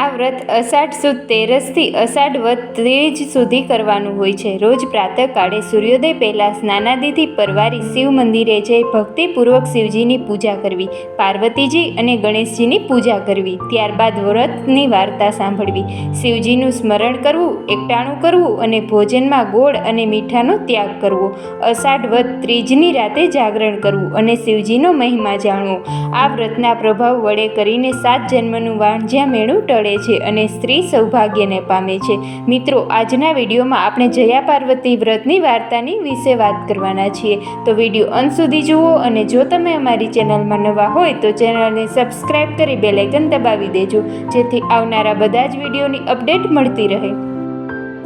આ વ્રત અષાઢ સુદ તેરસથી અષાઢ વદ ત્રીજ સુધી કરવાનું હોય છે. રોજ પ્રાતઃકાળે સૂર્યોદય પહેલાં સ્નાનાદિથી પરવારી શિવ મંદિરે જઈ ભક્તિપૂર્વક શિવજીની પૂજા કરવી, પાર્વતીજી અને ગણેશજીની પૂજા કરવી, ત્યારબાદ વ્રતની વાર્તા સાંભળવી, શિવજીનું સ્મરણ કરવું, એકટાણું કરવું અને ભોજનમાં ગોળ અને મીઠાનો ત્યાગ કરવો, અષાઢ વદ ત્રીજની રાતે જાગરણ કરવું અને શિવજીનો મહિમા જાણવો. આ વ્રતના પ્રભાવ વડે કરીને સાત જન્મનું વાણજ્યા મેળું ટળે છે અને સ્ત્રી સૌભાગ્યને પામે છે. મિત્રો, આજના વિડીયોમાં આપણે જયા પાર્વતી વ્રતની વાર્તાની વિશે વાત કરવાના છીએ. તો વીડિયો અંત સુધી જુઓ અને જો તમે અમારી ચેનલમાં નવા હોય તો ચેનલને સબસ્ક્રાઈબ કરી બેલાઇકન દબાવી દેજો, જેથી આવનારા બધા જ વિડીયોની અપડેટ મળતી રહે.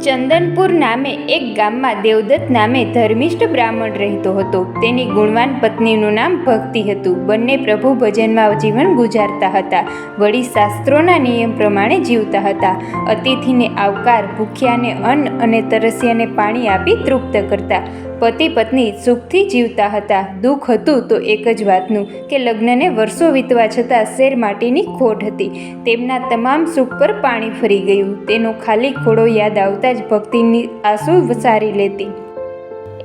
ચંદનપુર નામે એક ગામમાં દેવદત્ત નામે ધર્મિષ્ઠ બ્રાહ્મણ રહેતો હતો. તેની ગુણવાન પત્નીનું નામ ભક્તિ હતું. બંને પ્રભુ ભજનમાં જીવન ગુજારતા હતા. વળી શાસ્ત્રોના નિયમ પ્રમાણે જીવતા હતા. અતિથિને આવકાર, ભૂખ્યાને અન્ન અને તરસ્યાને પાણી આપી તૃપ્ત કરતા. પતિ પત્ની સુખથી જીવતા હતા. દુઃખ હતું તો એક જ વાતનું, કે લગ્નને વર્ષો વીતવા છતાં શેર માટીની ખોટ હતી. તેમના તમામ સુખ પર પાણી ફરી ગયું. તેનો ખાલી ખોડો યાદ આવતા જ ભક્તિની આંસુ વસારી લેતી.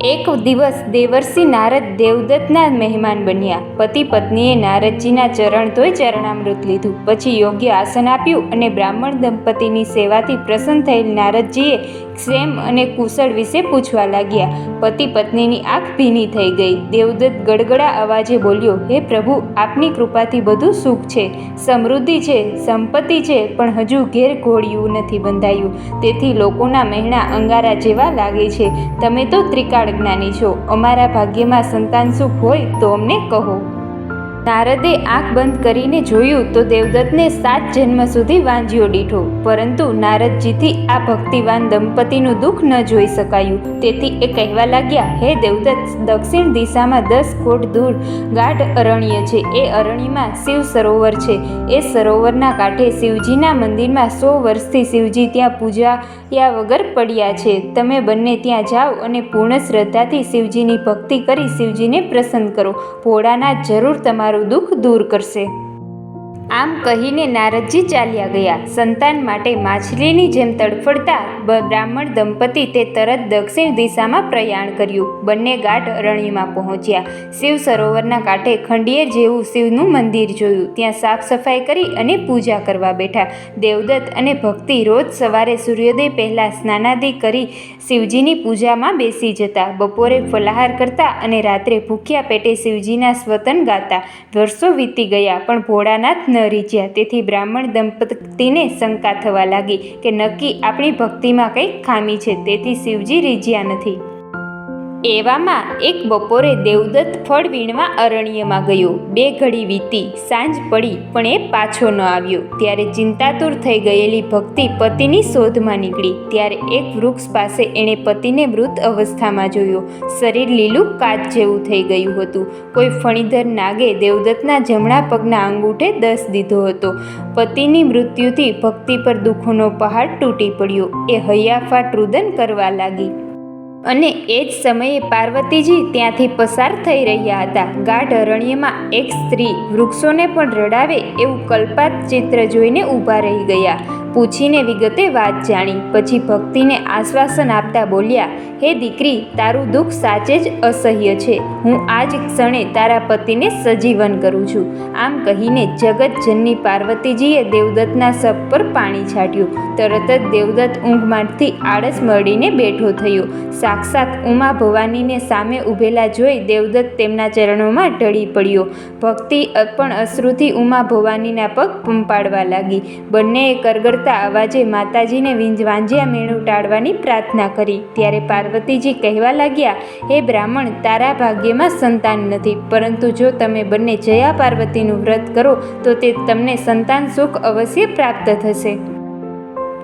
એક દિવસ દેવર્ષિ નારદ દેવદત્તના મહેમાન બન્યા. પતિ પત્નીએ નારદજીના ચરણ ધોઈ ચરણામૃત લીધું. પછી યોગ્ય આસન આપ્યું અને બ્રાહ્મણ દંપતીની સેવાથી પ્રસન્ન થયેલ નારદજીએ ક્ષેમ અને કુશળ વિશે પૂછવા લાગ્યા. પતિ પત્નીની આંખ ભીની થઈ ગઈ. દેવદત્ત ગડગડા અવાજે બોલ્યો, હે પ્રભુ, આપની કૃપાથી બધું સુખ છે. સમૃદ્ધિ છે, સંપત્તિ છે, પણ હજુ ઘેર ઘોડિયું નથી બંધાયું. તેથી લોકોના મહેણા અંગારા જેવા લાગે છે. તમે તો ત્રિકાળ જ્ઞાની છો. અમારા ભાગ્યમાં સંતાન સુખ હોય તો અમને કહો. નારદે આંખ બંધ કરીને જોયું તો દેવદત્તને સાત જન્મ સુધી વાંજ્યો દીઠો. પરંતુ નારદજીથી આ ભક્તિવાન દંપતીનું દુઃખ ન જોઈ શકાયું. તેથી એ કહેવા લાગ્યા, હે દેવદત્ત, દક્ષિણ દિશામાં દસ કોટ દૂર ગાઢ અરણ્ય છે. એ અરણ્યમાં શિવ સરોવર છે. એ સરોવરના કાંઠે શિવજીના મંદિરમાં સો વર્ષથી શિવજી ત્યાં પૂજાયા વગર પડ્યા છે. તમે બંને ત્યાં જાઓ અને પૂર્ણ શ્રદ્ધાથી શિવજીની ભક્તિ કરી શિવજીને પ્રસન્ન કરો. ભોળાનાથ જરૂર તમારું દુઃખ દૂર કરશે. આમ કહીને નારદજી ચાલ્યા ગયા. સંતાન માટે માછલીની જેમ તડફડતા બ્રાહ્મણ દંપતી તે તરત દક્ષિણ દિશામાં પ્રયાણ કર્યું. બંને ગાઢ અરણ્યમાં પહોંચ્યા. શિવ સરોવરના કાંઠે ખંડિયેર જેવું શિવનું મંદિર જોયું. ત્યાં સાફ સફાઈ કરી અને પૂજા કરવા બેઠા. દેવદત્ત અને ભક્તિ રોજ સવારે સૂર્યોદય પહેલાં સ્નાનાદિ કરી શિવજીની પૂજામાં બેસી જતા. બપોરે ફલાહાર કરતા અને રાત્રે ભૂખ્યા પેટે શિવજીના સ્વતન ગાતા. વર્ષો વીતી ગયા, પણ ભોળાનાથ ન રીઝ્યા તેથી બ્રાહ્મણ દંપતીને શંકા થવા લાગી કે નક્કી આપણી ભક્તિમાં કંઈક ખામી છે. તેથી શિવજી રીઝ્યા નથી. એવામાં એક બપોરે દેવદત્ત ફળ વીણવા અરણ્યમાં ગયો. બે ઘડી વીતી, સાંજ પડી, પણ એ પાછો ન આવ્યો. ત્યારે ચિંતાતુર થઈ ગયેલી ભક્તિ પતિની શોધમાં નીકળી. ત્યારે એક વૃક્ષ પાસે એણે પતિને મૃત અવસ્થામાં જોયો. શરીર લીલું કાચ જેવું થઈ ગયું હતું. કોઈ ફણીધર નાગે દેવદત્તના જમણા પગના અંગૂઠે દસ દીધો હતો. પતિની મૃત્યુથી ભક્તિ પર દુઃખોનો પહાડ તૂટી પડ્યો. એ હૈયાફાટ રુદન કરવા લાગી. અને એ જ સમયે પાર્વતીજી ત્યાંથી પસાર થઈ રહ્યા હતા. ગાઢ અરણ્યમાં એક સ્ત્રી વૃક્ષોને પણ રડાવે એવું કલ્પાત ચિત્ર જોઈને ઊભા રહી ગયા. પૂછીને વિગતે વાત જાણી. પછી ભક્તિને આશ્વાસન આપતા બોલ્યા, હે દીકરી, તારું દુઃખ સાચે જ અસહ્ય છે. હું આ જ ક્ષણે તારા પતિને સજીવન કરું છું. આમ કહીને જગતજનની પાર્વતીજીએ દેવદત્તના સપ પર પાણી છાંટ્યું. તરત જ દેવદત્ત ઊંઘમાંથી આળસ મળીને બેઠો થયો. સાક્ષાત ઉમા ભવાનીને સામે ઊભેલા જોઈ દેવદત્ત તેમના ચરણોમાં ઢળી પડ્યો. ભક્તિ પણ અશ્રુથી ઉમા ભવાનીના પગ પંપાડવા લાગી. બંનેએ કરગડતા અવાજે માતાજીને વિંજ વાંજ્યા મેળું ટાળવાની પ્રાર્થના કરી. ત્યારે પાર્વતીજી કહેવા લાગ્યા, હે બ્રાહ્મણ, તારા ભાગ્યમાં સંતાન નથી. પરંતુ જો તમે બંને જયા પાર્વતીનું વ્રત કરો, તો તે તમને સંતાન સુખ અવશ્ય પ્રાપ્ત થશે.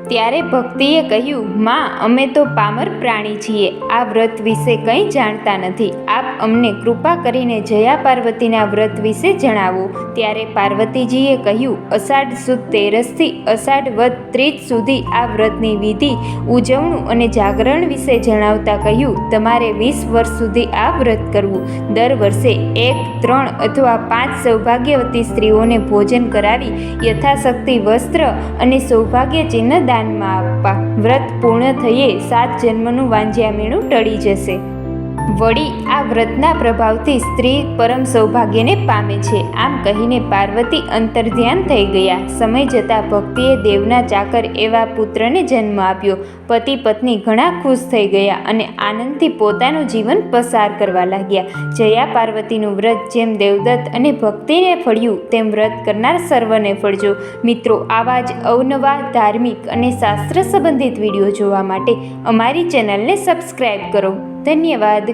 ત્યારે ભક્તિએ કહ્યું, માં, અમે તો પામર પ્રાણી છીએ. આ વ્રત વિશે કંઈ જાણતા નથી. આપ અમને કૃપા કરીને જયા પાર્વતીના વ્રત વિશે જણાવો. ત્યારે પાર્વતીજીએ કહ્યું, અષાઢ સુદ તેરસથી અષાઢ વદ ત્રીજ સુધી આ વ્રતની વિધિ, ઉજવણું અને જાગરણ વિશે જણાવતા કહ્યું. તમારે વીસ વર્ષ સુધી આ વ્રત કરવું. દર વર્ષે એક, ત્રણ અથવા પાંચ સૌભાગ્યવતી સ્ત્રીઓને ભોજન કરાવી, યથાશક્તિ વસ્ત્ર અને સૌભાગ્ય ચિહ્ન દાનમાં આપવા. વ્રત પૂર્ણ થઈએ સાત જન્મનું વાંજ્યામીણું ટળી જશે. વળી આ વ્રતના પ્રભાવથી સ્ત્રી પરમ સૌભાગ્યને પામે છે. આમ કહીને પાર્વતી અંતર્ધ્યાન થઈ ગયા. સમય જતાં ભક્તિએ દેવના ચાકર એવા પુત્રને જન્મ આપ્યો. પતિ પત્ની ઘણા ખુશ થઈ ગયા અને આનંદથી પોતાનું જીવન પસાર કરવા લાગ્યા. જયા પાર્વતીનું વ્રત જેમ દેવદત્ત અને ભક્તિને ફળ્યું, તેમ વ્રત કરનાર સર્વને ફળજો. મિત્રો, આવા જ અવનવા ધાર્મિક અને શાસ્ત્ર સંબંધિત વીડિયો જોવા માટે અમારી ચેનલને સબસ્ક્રાઈબ કરો. ધન્યવાદ